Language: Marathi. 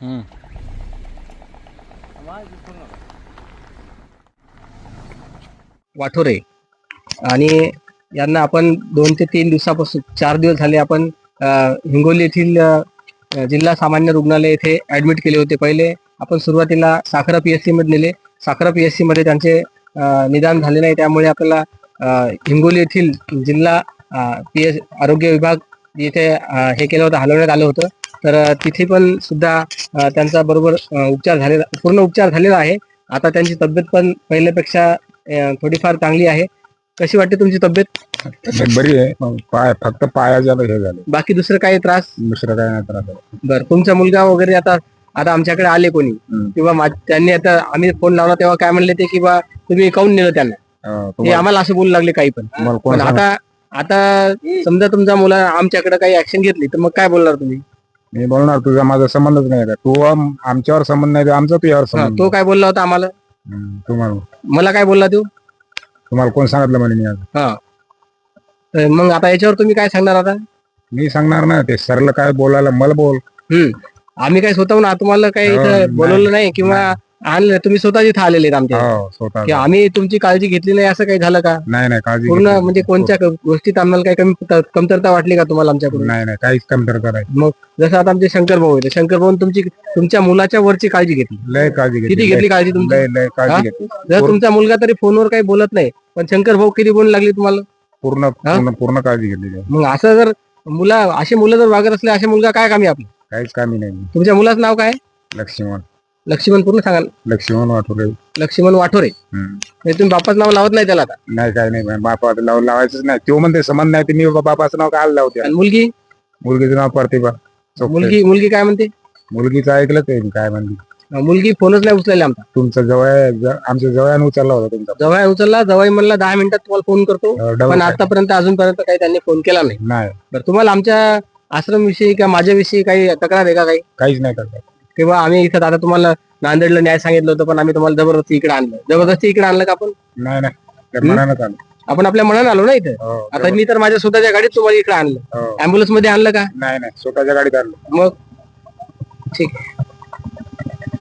हम्म. वाठोरे. आणि यांना आपण दोन ते तीन दिवसापासून चार दिवस झाले आपण हिंगोली येथील जिल्हा सामान्य रुग्णालय येथे ऍडमिट केले होते. पहिले आपण सुरुवातीला साखरा पीएससी मध्ये नेले. साखरा पीएससी मध्ये त्यांचे निदान झाले नाही. त्यामुळे आपल्याला हिंगोली येथील जिल्हा पीएस आरोग्य विभाग येथे हे केलं होतं हलवण्यात आलं होतं. तर तिथे पण सुद्धा त्यांचा बरोबर उपचार झालेला पूर्ण उपचार झालेला आहे. आता त्यांची तब्येत पण पहिल्यापेक्षा थोडीफार चांगली आहे. कशी वाटते तुमची तब्येत? बरी आहे. पाय फक्त पायाच्या हे झाले. बाकी दुसरं काही त्रास? दुसरं काय नाही त्रास. बर तुमचा मुलगा वगैरे आता आता आमच्याकडे आले कोणी. किंवा त्यांनी आता आम्ही फोन लावला तेव्हा काय म्हणले ते की बा तुम्ही काऊन नेलं त्यांना. ते तुम्हाला आम्हाला असं बोलू लागले काही पण. आता आता समजा तुमचा मुला आमच्याकडे काही ऍक्शन घेतली तर मग काय बोलणार तुम्ही? मी बोलणार तुझा माझा संबंधच नाही का? तू आम- आमच्यावर संबंध नाही तर आमचा तुझ्यावर हा, संबंध तो काय बोलला होता आम्हाला? हम्म, तुम्हाला. मला काय बोलला तो? तुम्हाला कोण सांगितलं म्हणे मी आज? हा. तर मग आता याच्यावर तुम्ही काय सांगणार आता? मी सांगणार ना ते सरला काय बोलायला मला बोल. हम्म. आम्ही काय स्वतःहून आ- तुम्हाला काही हो, इथं नाही. बोलवलं नाही किंवा आणलं तुम्ही स्वतः इथं आलेले आहेत आमच्या हो स्वतः की आम्ही तुमची काळजी घेतली नाही असं काही झालं का? नाही नाही काळजी पूर्ण घेतली. म्हणजे कोणत्या क- गोष्टीत आम्हाला काही कमी कमतरता वाटली का तुम्हाला आमच्याकडून? नाही नाही काहीच कमतरता नाही. मग जसं आता आमचे शंकर भाऊ आहेत शंकर भाऊ तुमची तुमच्या मुलाच्या वरची काळजी घेतली. लय काळजी किती घेतली काळजी तुमची? लय लय हा? काळजी घेतली. जर तुमचा मुलगा तरी फोनवर काही बोलत नाही पण शंकर भाऊ किती बोलू लागली तुम्हाला? पूर्ण पूर्ण पूर्ण काळजी घेतली मग असं जर मुला असे मुलं जर वागत असले असे मुलगा काय कामी आपली? काहीच कामी नाही. तुमच्या मुलाचं नाव काय? लक्ष्मण. लक्ष्मण पूर्ण सांगाल लक्ष्मण वाटू रे लक्ष्मण वाठोरे म्हणजे तुम्ही बापाचं नाव लावत नाही त्याला आता. नाही काय नाही बापा लावून लावायचंच नाही. तो म्हणते संबंध नाही ते मी बापाचं नाव काय लावते आणि मुलगी? मुलगीचं नाव प्रतिभा. चोपटे. मुलगी मुलगी काय म्हणते? मुलगीचं ऐकलं ते काय म्हणली. अं, मुलगी फोनच नाही उचलेला आमचा. तुमचा जवळ ज- आमच्या जवळानं उचलला होता तुमचा. जवळ उचलला जवळ म्हणला दहा मिनिटात तुम्हाला फोन करतो. अं, पण काय? आतापर्यंत अजूनपर्यंत काही त्यांनी फोन केला नाही. नाही. बरं तुम्हाला आमच्या आश्रम विषयी किंवा माझ्याविषयी काही तक्रार आहे का काही? काहीच नाही करत. किंवा आम्ही इथं आता तुम्हाला नांदेडला न्याय सांगितलं होतं पण आम्ही तुम्हाला जबरदस्ती इकडे आणलं. जबरदस्ती इकडे आणलं का आपण? नाही नाही. त्या मनानं आलं आपण आपल्या मनानं आलो ना इथं? हो, आता मी तर माझ्या स्वतःच्या गाडीत तुम्हाला इकडे आणलं. हो. अँब्युलन्समध्ये आणलं का? नाही नाही. स्वतःच्या गाडीत आणलं. मग? ठीक. आहे